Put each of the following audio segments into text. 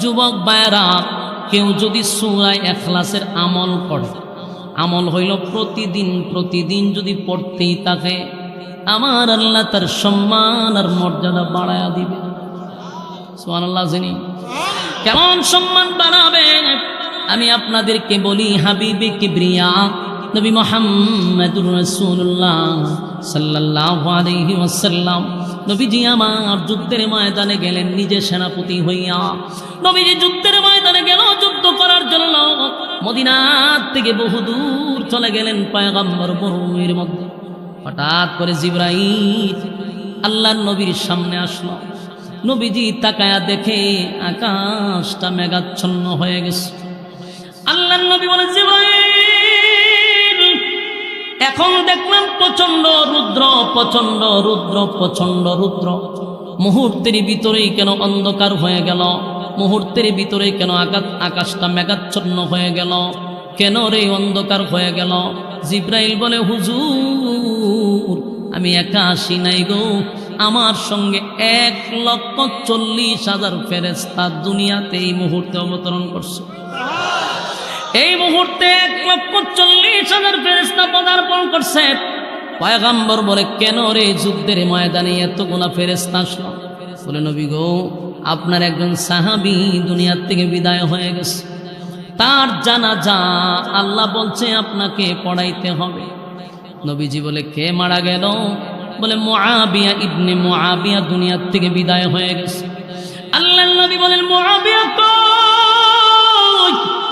যুবক বায়রা কেউ যদি সুরায় এখলাসের আমল করে, আমল হইল প্রতিদিন প্রতিদিন যদি পড়তেই থাকে, আমার আল্লাহ তার সম্মান আর মর্যাদা বাড়ায়া দিবে। সোহান আল্লাহ জানি। কেমন সম্মান বাড়াবে? আমি আপনাদেরকে বলি, হাবিবে কিবরিয়া, নবী মোহাম্মদুর রাসূলুল্লাহ সাল্লাল্লাহু আলাইহি ওয়াসাল্লাম নবীজি আমার যুদ্ধের ময়দানে গেলেন নিজে সেনাপতি হইয়া। নবীজি যুদ্ধের ময়দানে গেল, যুদ্ধ করার জন্য মদিনার থেকে বহু দূর চলে গেলেন পয়গম্বর মরুভূমির মধ্যে। হঠাৎ করে জিব্রাইল আল্লাহর নবীর সামনে আসলো। নবীজি তাকায়া দেখে আকাশটা মেঘাচ্ছন্ন হয়ে গেছে। আল্লাহর নবী বলে, জিব্রাইল এখন দেখলাম প্রচণ্ড রুদ্র প্রচণ্ড রুদ্র প্রচণ্ড রুদ্র। মুহূর্তের ভিতরেই কেন অন্ধকার হয়ে গেল? মুহূর্তের ভিতরেই কেন আকাশ আকাশটা মেঘাচ্ছন্ন হয়ে গেল? কেন রে অন্ধকার হয়ে গেল? জিব্রাইল বলে, হুজুর, আমি একা আসি নাই গো। আমার সঙ্গে এক লক্ষ চল্লিশ হাজার ফেরেস্তা দুনিয়াতে এই মুহূর্তে অবতরণ করছে। এই মুহূর্তে এক লক্ষ চল্লিশ হাজার ফেরেস্তা পদার্পণ করছে। পয়গাম্বর বলে, কেন রে যুদ্ধের ময়দানে এত এতগুলা ফেরেস্তা আসলো? বলে, নবী গো, আপনার একজন সাহাবি দুনিয়ার থেকে বিদায় হয়ে গেছে। তার জানা যা আল্লাহ বলছে আপনাকে পড়াইতে হবে। নবীজি বলে, কে মারা গেল? বলে, মুআবিয়া ইবনে মুআবিয়া দুনিয়ার থেকে বিদায় হয়ে গেছে। আল্লাহ নবী বলেন, মুআবিয়া কই?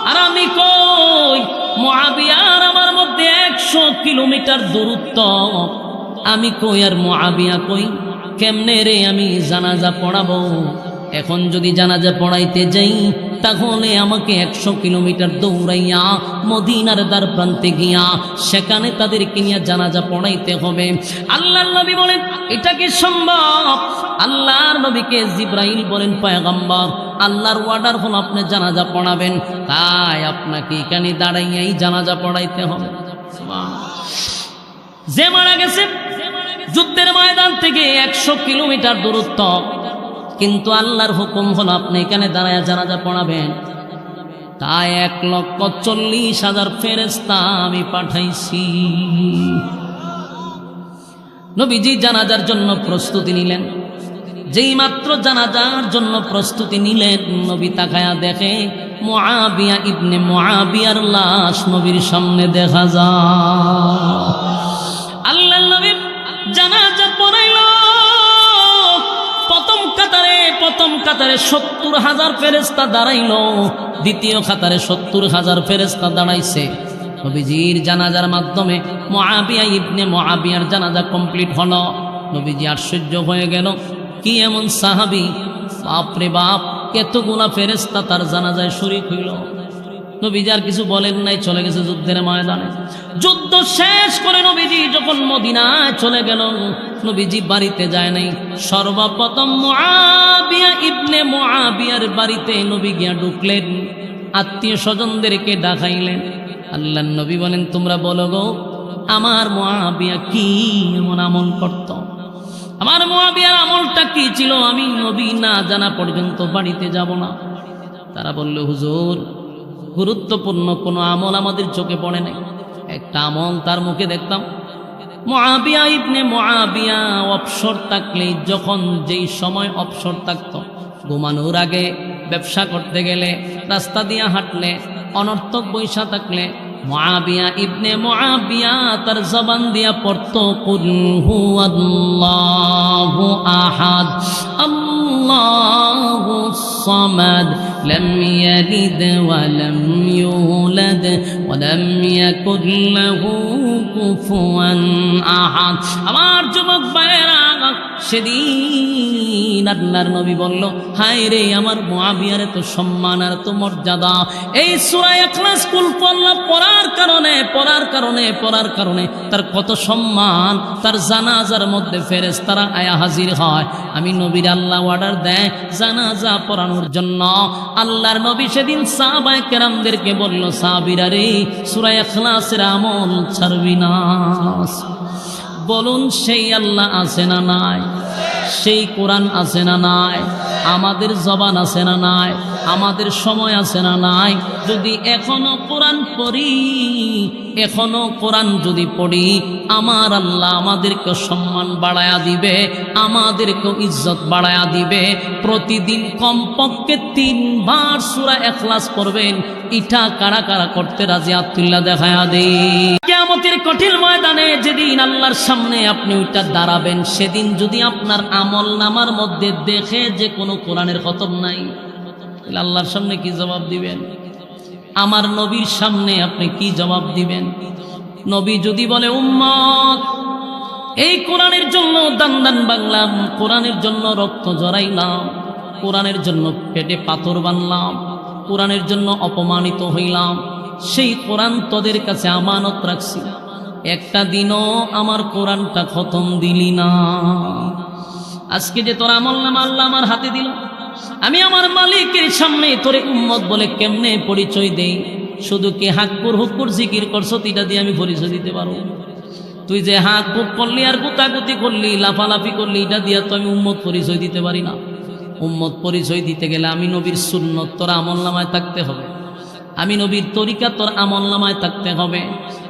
আর আমি কই? মহাবিয়ার আমার মধ্যে একশো কিলোমিটার দূরত্ব। আমি কই আর মহাবিয়া কই? কেমনে রে আমি জানাজা পড়াবো? এখন যদি জানাজা পড়াইতে যাই, তাহলে আমাকে একশো কিলোমিটার দৌড়াইয়া মদিনার দ্বার প্রান্তে গিয়া সেখানে তাদেরকে নিয়ে জানাজা পড়াইতে হবে। আল্লাহর নবী বলেন, এটা কি সম্ভব? আল্লাহর নবীকে জিব্রাইল বলেন, পয়গম্বর, আল্লাহর ওয়ার্ডার হল আপনি জানাজা পড়াবেন। তাই আপনাকে এখানে দাঁড়াইয়াই জানাজা পড়াইতে হবে। যে মারা গেছে, যুদ্ধের ময়দান থেকে একশো কিলোমিটার দূরত্ব। কিন্তু আল্লাহর হুকুম হলো আপনি এখানে দাঁড়ায় জানাজা পড়াবেন। তাই এক লক্ষ চল্লিশ হাজার ফেরেস্তা আমি পাঠাইছি। নবীজি জানাজার জন্য প্রস্তুতি নিলেন। যেই মাত্র জানাজার জন্য প্রস্তুতি নিলেন, নবী তাকায়া দেখে মোয়াবিয়া ইবনে মোয়াবিয়ার লাশ নবীর সামনে দেখা যায়। আল্লাহ নবী জানাজা প্রথম কাতারে, প্রথম কাতারে সত্তর হাজার ফেরেস্তা দাঁড়াইল, দ্বিতীয় কাতারে সত্তর হাজার ফেরেস্তা দাঁড়াইছে। নবীজির জানাজার মাধ্যমে মহাবিয়া ইবনে মহাবিয়ার জানাজা কমপ্লিট হলো। নবীজি আশ্চর্য হয়ে গেল, কি এমন সাহাবি? বাপরে বাপ, এতগুলা ফেরেস্তা তার জানাজায় শরিক হইল। নবীজি আর কিছু বলেন নাই, চলে গেছে যুদ্ধের ময়দানে। যুদ্ধ শেষ করে নবীজি যখন মদিনায় চলে গেল, নবীজি বাড়িতে যায় নাই। সর্বপ্রথম মুআবিয়া ইবনে মুআবিয়ার বাড়িতে নবী গিয়া ঢুকলেন, আত্মীয় স্বজনদেরকে ডাকাইলেন। আল্লাহ নবী বলেন, তোমরা বলো গো, আমার মুআবিয়া কি এমন আমল করত? আমার মুআবিয়ার আমলটা কি ছিল? আমি নবী না জানা পর্যন্ত বাড়িতে যাব না। তারা বলল, হুজুর গুরুত্বপূর্ণ কোনো আমল আমাদের চোখে পড়ে নাই। একটা আমল তার মুখে দেখতাম। মহাবিয়া ইবনে মহাবিয়া অবসর থাকলে যখন যেই সময় অবসর থাকত, ঘুমানোর আগে ব্যবসা করতে গেলে, রাস্তা দিয়ে হাঁটলে, অনর্থক বৈশা থাকলে মহাবিয়া ইবনে মহাবিয়া তার জবান দিয়া পড়ত কুলহু আল্লাহু আহাদ, আল্লাহু সামাদ। لم يلد ولم يولد ولم يكن له كفوا احد আমার যুবক ভাইয়েরা সেদিন আল্লাহর নবী বলল, হায় রে আমার মুআবিয়ার এত সম্মান আর এত মর্যাদা। এই সূরা ইখলাস কুল আল্লাহ পড়ার কারণে পড়ার কারণে পড়ার কারণে। তার কত সম্মান, তার জানাজার মধ্যে ফেরেশতারা আয়া হাজির হয়। আমি নবীর আল্লাহ অর্ডার দেয় জানাজা পড়ানোর জন্য। আল্লাহর নবী সেদিন সাহাবায়ে কেরামদেরকে বলল, সাহাবীরা রে, সূরা ইখলাসের আমল ছাড়বি না। বলুন, সেই আল্লাহ আছে না নাই? সেই কোরআন আছে না নাই? আমাদের জবান আছে না নাই? আমাদের সময় আছে না নাই? যদি এখনও কোরআন পড়ি, এখনও কোরআন যদি পড়ি, আমার আল্লাহ আমাদেরকে সম্মান বাড়ায়া দিবে আমাদেরকে ইজ্জত বাড়ায়া দিবে। প্রতিদিন কমপক্ষে তিনবার সুরা এখলাস পড়বেন। ইটা কারা কারা করতে রাজি আত্মুল্লাহ দেখায়া দেই। কেয়ামতের কঠিন ময়দানে যেদিন আল্লাহর সামনে আপনি ওইটা দাঁড়াবেন, সেদিন যদি আপনার আমল নামার মধ্যে দেখে যে কোনো কোরআনের খতম নাই, তাহলে আল্লাহর সামনে কি জবাব দিবেন? আমার নবীর সামনে আপনি কি জবাব দিবেন? নবী যদি বলে, উম্মত, এই কোরআনের জন্য দান দান বাংলাম কোরআনের জন্য রক্ত জড়াইলাম কোরআনের জন্য পেটে পাথর বানলাম, কোরআনের জন্য অপমানিত হইলাম সেই কোরআন তোদের কাছে আমানত রাখছি। একটা দিনও আমার কোরআনটা খতম দিলি না। আজকে যে তোর আমল নামা আল্লাহ আমার হাতে দিল, আমি আমার মালিকের সামনে তোরে উম্মত বলে কেমনে পরিচয় দেই? শুধু কে হাক্কুর হুক্কুর জিকির করছ এটা দিয়ে আমি পরিচয় দিতে পারব তুই যে হাঁক বুক করলি আর গুতাগুতি করলি, লাফালাফি করলি, এটা দিয়ে তো আমি উম্মত পরিচয় দিতে পারি না। উম্মত পরিচয় দিতে গেলে আমি নবীর সুন্নত, তোর আমল নামায় থাকতে হবে। আমি নবীর তরিকা তোর আমল নামায় থাকতে হবে।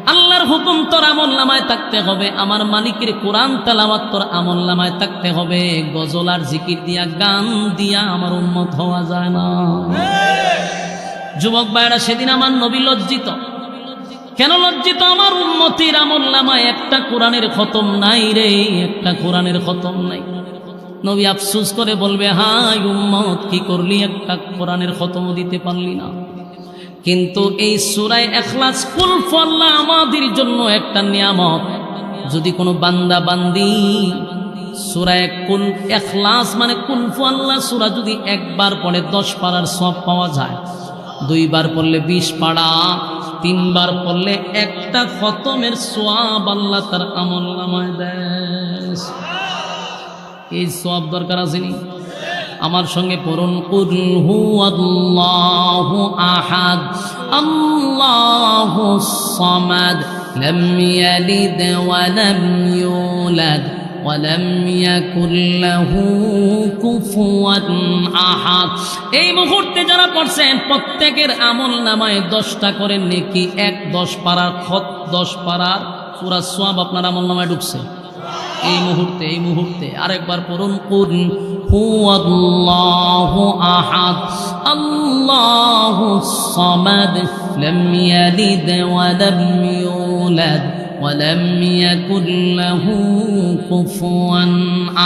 আল্লাহর হুকুম তোর আমল নামায় থাকতে হবে। আমার মালিকের কোরআন তালামাত তোর আমল নামায় থাকতে হবে। গজল আর জিকির দিয়া, গান দিয়া আমার উন্মত হওয়া যায় না। যুবক ভাইরা সেদিন আমার নবী লজ্জিত। কেন লজ্জিত? আমার উন্মতির আমল নামায় একটা কোরআনের খতম নাই রে, একটা কোরআনের খতম নাই। নবী আফসুস করে বলবে হাই উম্মত, কি করলি? একটা কোরআনের খতম দিতে পারলি না। কিন্তু এই সুরায় এখলাস কুল ফল্লা আমাদের জন্য একটা নিয়ামত। যদি কোনো বান্দা বান্দি সুরায় কুল এখলাস মানে কুলফু আল্লাহ সুরা যদি একবার পড়ে দশ পাড়ার সব পাওয়া যায়, দুইবার পড়লে বিশ পাড়া, তিনবার পড়লে একটা খতমের সোয়াব আল্লাহ তার আমল নামায় দেয়। এই সব দরকার আসেনি আমার সঙ্গে পড়ুন কুল হু আল্লাহু আহাদ আল্লাহু সামাদ লাম ইয়ালিদ ওয়া লাম ইউলাদ ولم يكن له كفوا আহাদ এই মুহূর্তে যারা পড়ছেন প্রত্যেকের আমল নামায় দশটা করে নেকি এক দশ পাড়ার খত দশ পাড়ার পুরা সোয়াব আপনার আমল নামায় ঢুকছে এই মুহূর্তে এই মুহূর্তে আরেকবার পড়ুন কুন হু আল্লাহু আহাদ আল্লাহু সামাদ লাম ইয়ালিদ ওয়া লাম ইউলাদ ولم يكن له كفوا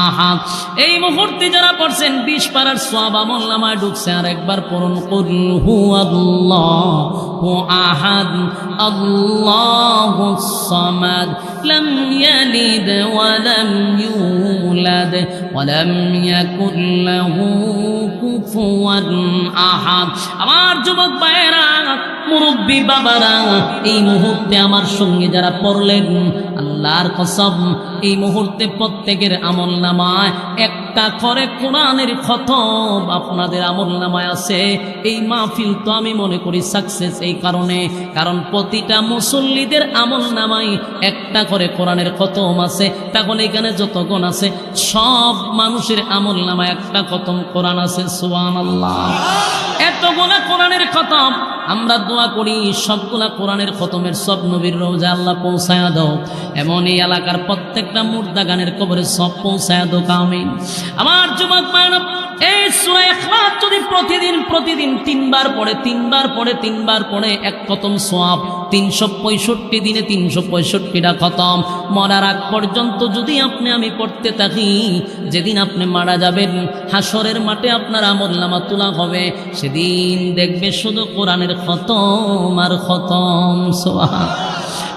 আহাদ এই মুহূর্তে যারা পড়ছেন বিশ পারার সব আমল নামায় ঢুকছে আর একবার পড়ুন কুল হু আল্লাহু আহাদ আল্লাহু সামাদ لم يلد ولم يولد ولم يكن له كفوا আহাদ আমার যুবক ভাইয়েরা মুরব্বী বাবারা এই মুহূর্তে আমার সঙ্গে যারা পড়লেন আল্লাহর কসম এই মুহূর্তে প্রত্যেকের আমল নামায় একটা করে কোরআনের খতম। আপনাদের আমল নামায় আছে। এই মাহফিল তো আমি মনে করি সাকসেস এই কারণে। কারণ প্রতিটা মুসল্লিদের আমল নামায় একটা করে কোরআনের খতম আছে। তখন এখানে যতক্ষণ আছে, সব মানুষের আমল নামায় একটা খতম কোরআন আছে সুয়ান আল্লাহ এতগুলা কোরআনের খতম। আমরা দোয়া করি, সবগুলা কোরআনের খতমের সব নবীর রোজা আল্লাহ পৌঁছায়া দাও। এমন এই এলাকার প্রত্যেকটা মুর্দা গানের কবরে সব পৌঁছায়া দো কামিন আমার যুবক মানব এই সূরা যদি প্রতিদিন প্রতিদিন তিনবার পড়ে তিনবার পড়ে তিনবার পড়ে, এক খতম সোয়াব তিনশো পঁয়ষট্টি দিনে তিনশো পঁয়ষট্টিটা খতম। মরার আগ পর্যন্ত যদি আপনি, আমি পড়তে থাকি, যেদিন আপনি মারা যাবেন হাসরের মাঠে আপনার আমল নামা তোলা হবে, সেদিন দেখবে শুধু কোরআনের খতম আর খতম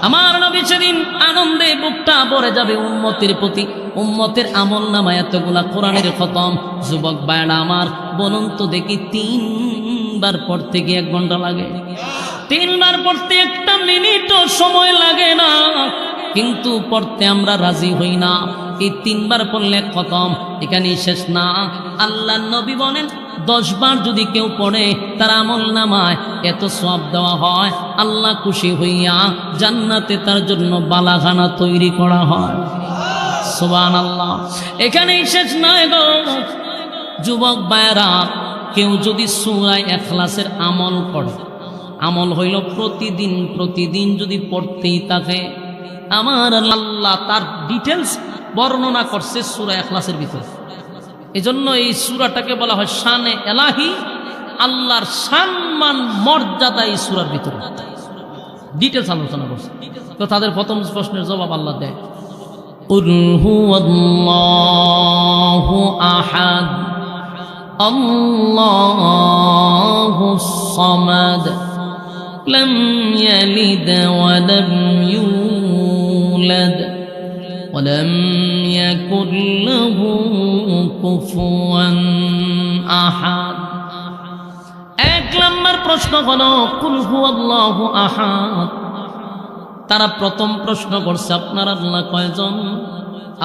আমার নবী সেদিন আনন্দে বুকটা ভরে যাবে উন্মতির প্রতি। উম্মতের আমল নামা এতগুলা কোরআনের খতম। যুবক বায়না আমার, বলুন তো দেখি তিনবার পড়তে গিয়ে এক ঘণ্টা লাগে। তিনবার পড়তে একটা মিনিটও সময় লাগে না। কিন্তু পড়তে আমরা রাজি হই না। এই তিনবার পড়লে খতম। এখানেই শেষ না। আল্লাহ নবী বলেন দশ বার যদি কেউ পড়ে তার আমল নামায়, এত সব দেওয়া হয়। আল্লাহ খুশি হইয়া জান্নাতে তার জন্য বালাখানা তৈরি করা হয়। সুবান আল্লাহ এখানেই শেষ নয় গো। যুবক বায়রা কেউ যদি সুরায় এখলাসের আমল করে আমল হইল প্রতিদিন প্রতিদিন যদি পড়তেই থাকে, আমার আল্লাহ তার ডিটেলস বর্ণনা করছে সুরা এখলাসের ভিতরে। এজন্য এই সুরাটাকে বলা হয় শানে এলাহি আল্লাহর সম্মান মর্যাদা এই সুরার ভিতরে ডিটেলস আলোচনা করছে তো তাদের প্রথম প্রশ্নের জবাব আল্লাহ দেয় قل هو الله أحد الله الصمد لم يلد ولم يولد ولم يكن له كفوا أحد এক নম্বর প্রশ্ন হলো কুল হু আল্লাহ আহাদ তারা প্রথম প্রশ্ন করছে আপনার আল্লাহ কয়জন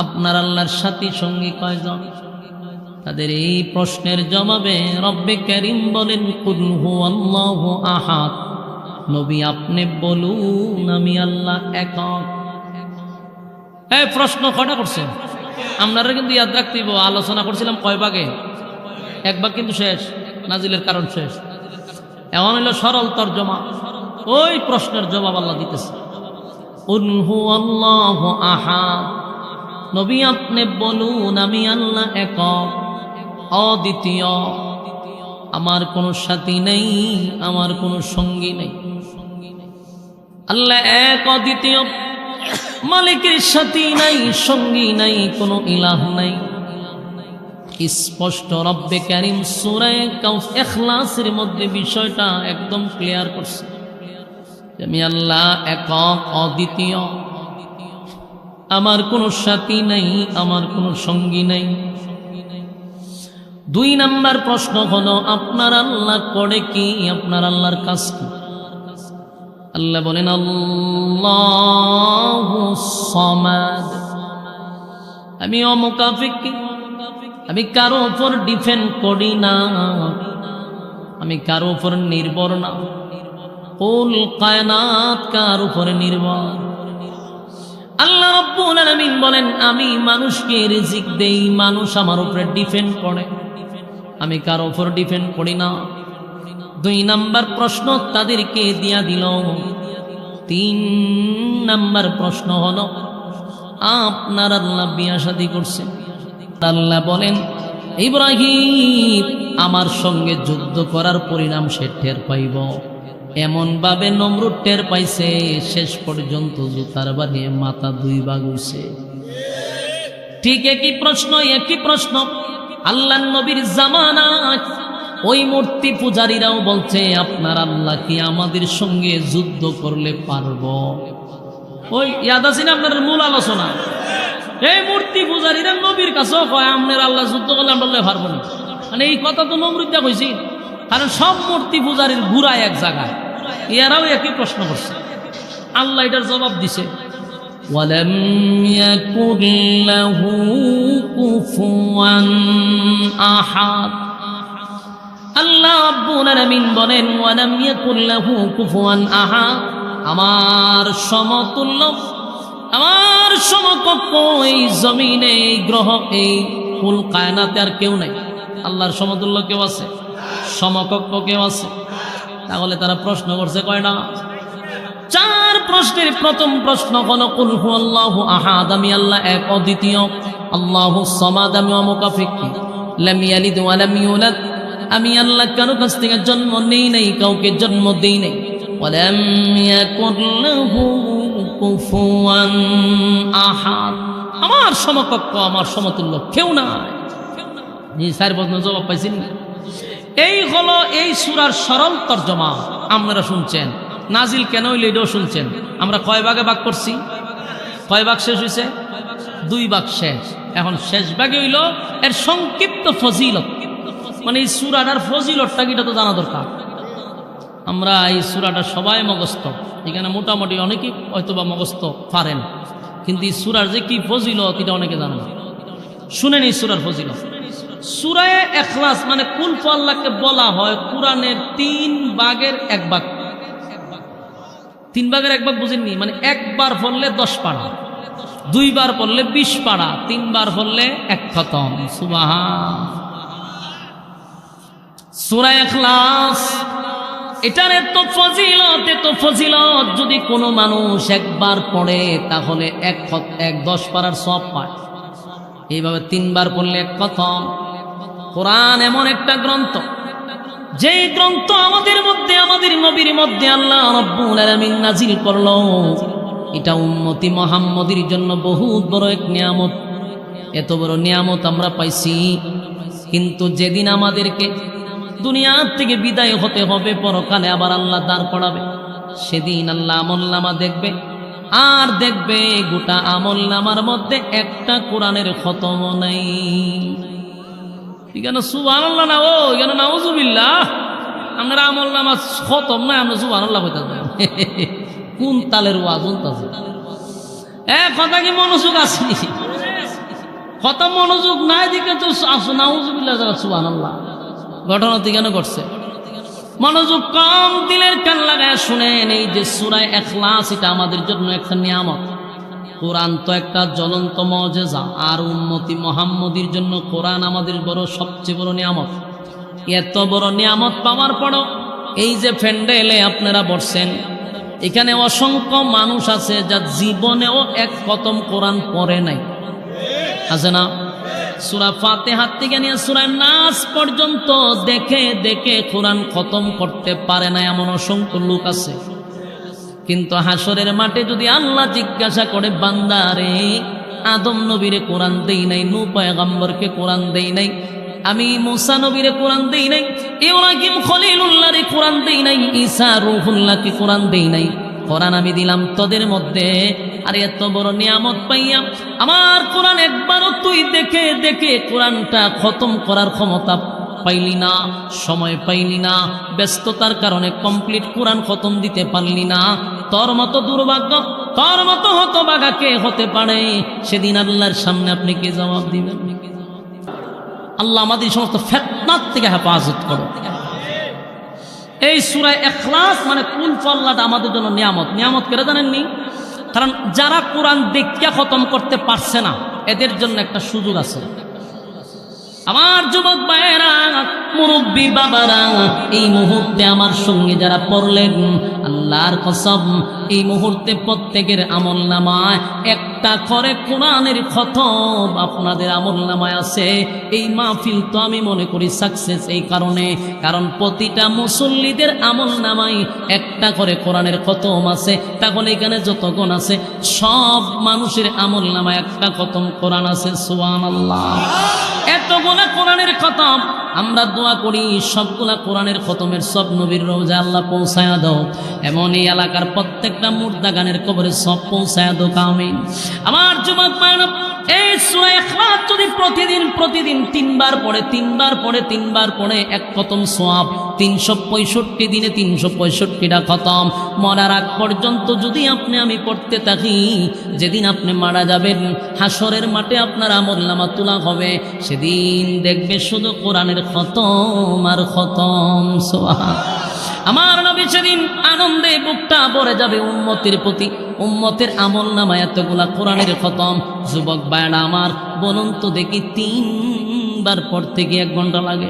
আপনার আল্লাহর সাথী সঙ্গী কয়জন তাদের এই প্রশ্নের জবাবে রব্বে করিম বলেন কুল হু আল্লাহ আহাদ নবী আপনি বলুন আমি আল্লাহ একক এই প্রশ্ন কটা করছেন? আপনারা কিন্তু ইয়াদ রাখতে হইব, আলোচনা করছিলাম কয় ভাগে? এক ভাগ কিন্তু শেষ নাজিলের কারণ শেষ। এমন হইল সরল তর্জমা। ওই প্রশ্নের জবাব আল্লাহ দিতেছে। আহা নবী আপনি বলুন আমি আল্লাহ একক অদ্বিতীয়। আমার কোনো সাথী নেই আমার কোনো সঙ্গী নেই। আল্লাহ এক অদ্বিতীয়। মালিকের সাথী নাই, সঙ্গী নাই, কোনো ইলাহ নাই। স্পষ্ট রব্বে কারিম সুরায় এখলাসের মধ্যে বিষয়টা একদম ক্লিয়ার করছে। আমি আল্লাহ একক অদ্বিতীয়। আমার কোনো সাথী নাই, আমার কোনো সঙ্গী নাই। দুই নাম্বার প্রশ্ন হলো, আপনার আল্লাহ করে কি? আপনার আল্লাহর কাজ কি? আল্লাহ বলেন সমাদ। আমি অমুকাফিক আমি কারও ওপর ডিফেন্ড করি না। আমি কারও উপর নির্ভর না। কুল কায়নাত কার উপরে নির্ভর? আল্লাহ রব্বুল আলামিন বলেন, আমি মানুষকে রিজিক দেই, মানুষ আমার উপরে ডিফেন্ড করে। আমি কারও উপর ডিফেন্ড করি না। দুই নাম্বার প্রশ্ন তাদেরকে দিয়া দিল। তিন নাম্বার প্রশ্ন হল, আপনার আল্লাহ বিয়া শাদি করছে। আল্লাহ বলেন, ইব্রাহিম, আমার সঙ্গে যুদ্ধ করার পরিণাম সে টের পাইব। এমন ভাবে নমরুদ টের পাইছে, শেষ পর্যন্ত জুতার বানিয়ে মাথা দুই উঠছে ঠিক একই প্রশ্ন একই প্রশ্ন। আল্লাহ নবীর জামানা ওই মূর্তি পূজারীরাও বলছে আপনার আল্লাহ কি আমাদের সঙ্গে যুদ্ধ করলে পারব ওই ইয়াদ আছে না আপনার মূল আলোচনা এই মূর্তি পূজারীরা নবীর কাছেও কয় আপনার আল্লাহ যুদ্ধ করলে আমরা বললে পারবো না মানে এই কথা তো নমরুদ্দা কইছি কারণ সব মূর্তি পূজারীর ঘুরায় এক জায়গায় এরাও একই প্রশ্ন করছে আল্লাহ এটার জবাব দিছে ولم يكن له كفوا أحد আল্লাহ রাব্বুল আলামিন বলেন কুফুয়ান আহাদ। আমার সমতুল্য, আমার সমকক্ষ এই জমিনে, এই গ্রহ, এই ফুল, কায়নাতে আর কেউ নাই। আল্লাহর সমতুল্য কেউ আছে? সমকক্ষ কেউ আছে? তাহলে তারা প্রশ্ন করছে কয়টা চার প্রশ্নের প্রথম প্রশ্ন কোন কুল হু আল্লাহ আহাদ? আমি আল্লাহ এক, অদ্বিতীয়। আল্লাহ সমাদ, আমি অমুকাফিকি লাম ইয়ালিদ ওয়া লাম আমি আল্লাহ কারও কাছ থেকে জন্ম নেই নাই, কাউকে জন্ম দিই নাই। আমার সমকক্ষ, আমার সমতুল্য কেউ জি স্যার প্রশ্ন জবাব পাইছেন এই হলো এই সুরার সরল তর্জমা। আপনারা শুনছেন। নাজিল কেন হইল এটাও শুনছেন। আমরা কয় ভাগে ভাগ করছি? কয় ভাগ শেষ হয়েছে দুই ভাগ শেষ। এখন শেষ ভাগে হইল এর সংক্ষিপ্ত ফজিলত। মানে এই সুরাটার ফজিলতটা কিটা তো জানা দরকার। আমরা এই সুরাটা সবাই মগস্ত এখানে মোটামুটি অনেকেই হয়তো বা মগস্ত পারেন। কিন্তু এই সুরার যে কি ফজিলত, এটা অনেকে জানে না। শুনেন এই সুরার ফজিলত। সুরায় এখলাস মানে কুল আল্লাহকে বলা হয় কোরআনের তিন ভাগের এক ভাগ। তিন ভাগের এক ভাগ বুঝেননি? মানে একবার পড়লে দশ পাড়া। দুইবার পড়লে বিশ পাড়া। তিনবার পড়লে এক খতম। সুবাহা সুরা এখলাস এটার এত ফজিলত এত ফজিলত, যদি কোনো মানুষ একবার পড়ে, তাহলে এক এক দশ পারার সব পায়। এইভাবে তিনবার পড়লে এক কথম কোরআন এমন একটা গ্রন্থ, যেই গ্রন্থ আমাদের মধ্যে, আমাদের নবীর মধ্যে আল্লাহ রব্বুল আলামিন নাজিল করল। এটা উম্মতি মুহাম্মদের জন্য বহুত বড় এক নিয়ামত। এত বড় নিয়ামত আমরা পাইছি। কিন্তু যেদিন আমাদেরকে দুনিয়ার থেকে বিদায় হতে হবে, পরকালে আবার আল্লাহ দাঁড় করাবে। সেদিন আল্লাহ আমল নামা দেখবে। আর দেখবে গোটা আমল নামার মধ্যে একটা কোরআনের খতম নাই। এখানে সুবান আল্লাহ না, ও, এখানে নাউজুবিল্লাহ। আপনার আমল নামা খতম না আমরা সুবান আল্লাহ হইতে কোন তালের ওয়াজ উনতাছে এ, কথা কি মনোযোগ আছে? কত মনোযোগ নাই দিকে তো আসো, নাউজুবিল্লাহ সুবান আল্লাহ ঘটনা তো কেন ঘটছে। মনোযোগ কম, দিলের কান লাগায় শুনেন, এই যে সুরায় এখলাস এটা আমাদের জন্য একটা নিয়ামত। কোরআন তো একটা জ্বলন্ত মজেজা, আর উন্নতি মোহাম্মদীর জন্য কোরআন আমাদের বড়, সবচেয়ে বড় নিয়ামত। এত বড় নিয়ামত পাওয়ার পরও এই যে ফ্যান্ডেলে আপনারা বসছেন, এখানে অসংখ্য মানুষ আছে যা জীবনেও এক কতম কোরআন পড়ে নাই। আছে না? সুরা ফাতে হাত থেকে নিয়ে সুরা নাচ পর্যন্ত দেখে দেখে কোরআন খতম করতে পারে না এমন অসংখ্য লোক আছে। কিন্তু হাসরের মাঠে যদি আল্লাহ জিজ্ঞাসা করে বান্দারে আদম নবীরে কোরআন দেই নাই নু পয়গম্বরকে কোরআন দেই নাই, আমি মুসা নবীরে কোরআন দেই নাই, ইব্রাহিম খলিলুল্লাহরে কোরআন দেই নাই, ঈসা রুহুল্লাহকে কোরআন দেই নাই কোরআন আমি দিলাম তোদের মধ্যে। আর এত বড় নিয়ামত পাইয়া আমার কোরআন একবারও তুই দেখে দেখে কোরআনটা খতম করার ক্ষমতা পাইলি না, সময় পাইলি না, ব্যস্ততার কারণে কমপ্লিট কোরআন খতম দিতে পারলি না। তোর মতো দুর্ভাগ্য, তোর মতো হতবাগা কে হতে পারে? সেদিন আল্লাহর সামনে আপনি কে জবাব দিবেন? আল্লাহ আমাদের সমস্ত ফেতনার থেকে হেফাজত করো। এই সুরায় এখলাস মানে কুল ফল্লাটা আমাদের জন্য নিয়ামত। নিয়ামত করে জানেননি? কারণ যারা কোরআন দেখিয়া খতম করতে পারছে না, এদের জন্য একটা সুযোগ আছে। আমার যুবক ভাইয়েরা মুরব্বী বাবারা, এই মুহূর্তে আমার সঙ্গে যারা পড়লেন, আল্লাহর কসম, এই মুহূর্তে প্রত্যেকের আমল নামায় একটা করে কোরআনের খতম আপনাদের আমল নামায় আছে। এই মাহফিল তো আমি মনে করি সাকসেস এই কারণে, কারণ প্রতিটা মুসল্লিদের আমল নামায় একটা করে কোরআনের খতম আছে। তখন এখানে যত গুণ আছে, সব মানুষের আমল নামায় একটা খতম কোরআন আছে সুয়ান আল্লাহ এতগুলা কোরআনের খতম আমরা দোয়া করি, সবগুলা কোরআনের খতমের সব নবীর রোজা আল্লাহ পৌঁছায়া দাও। এমন এই এলাকার প্রত্যেকটা মুর্দা গানের কবরে সব পৌঁছায়া দাও কামিন আমার যুবক মানব এই সূরা ইখলাস যদি প্রতিদিন প্রতিদিন তিনবার পড়ে তিনবার পড়ে তিনবার পড়ে, এক খতম সোয়াব তিনশো পঁয়ষট্টি দিনে তিনশো পঁয়ষট্টিটা খতম। মরার আগ পর্যন্ত যদি আপনি, আমি পড়তে থাকি, যেদিন আপনি মারা যাবেন হাসরের মাঠে আপনার আমল নামা তোলা হবে, সেদিন দেখবে শুধু কোরআনের খতম আর খতম সোহা আমার নবী সেদিন আনন্দে বুকটা ভরে যাবে উম্মতের প্রতি, উম্মতের আমল নামা এতগুলা কোরআনের খতম। যুবক বায়না আমার, বলুন তো দেখি তিনবার পড়তে গিয়ে এক ঘণ্টা লাগে?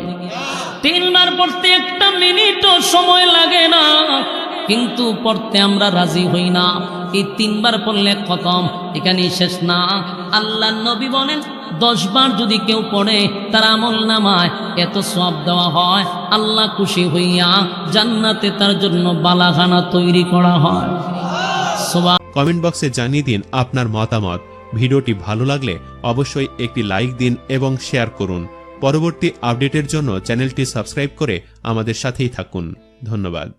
তিনবার পড়তে একটা মিনিটও সময় লাগে না। কিন্তু পড়তে আমরা রাজি হই না। এই তিনবার পড়লে খতম। এখানেই শেষ না। আল্লাহ নবী বলেন দশ বার যদি কেউ পড়ে, তার আমল নামায়, এত সব দেওয়া হয়, আল্লাহ খুশি হইয়া জান্নাতে তার জন্য বালাখানা তৈরি করা হয়। কমেন্ট বক্সে জানিয়ে দিন আপনার মতামত। ভিডিওটি ভালো লাগলে অবশ্যই একটি লাইক দিন এবং শেয়ার করুন। পরবর্তী আপডেটের জন্য চ্যানেলটি সাবস্ক্রাইব করে আমাদের সাথেই থাকুন। ধন্যবাদ।